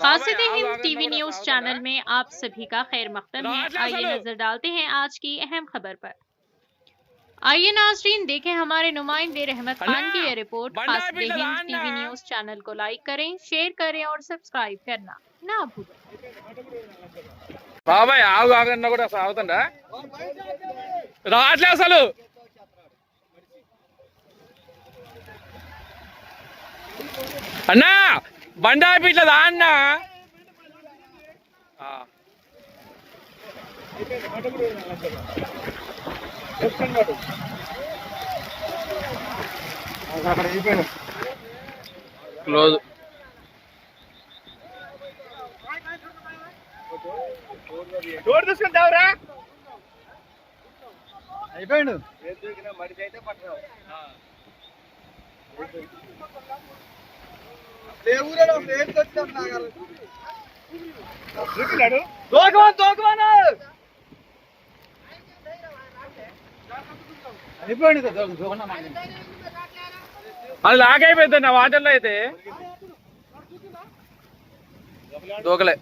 Khasid Hind TV news channel में आप सभी का खैर मकदम है आइए नजर डालते हैं आज की अहम खबर पर आइए नाजरीन देखें हमारे नुमाइंदे रहमत खान की ये रिपोर्ट बंदा खासिद भी हिंद लगाना। टीवी न्यूज चैनल को लाइक करें शेयर करें और सब्सक्राइब करना ना भूलें బాబాయ్ ఆగు ఆగన్నా కూడా అసలు ఆగుతుందా రావట్లే అసలు అన్నా బండి ఆపి ఇట్లా దా అన్నా. క్లోజ్. డోర్ తీసుకుంటావురా అయిపోయాడు. దోకమను అది లాగైపోయింది నా వాటర్లో అయితే. దూకలే.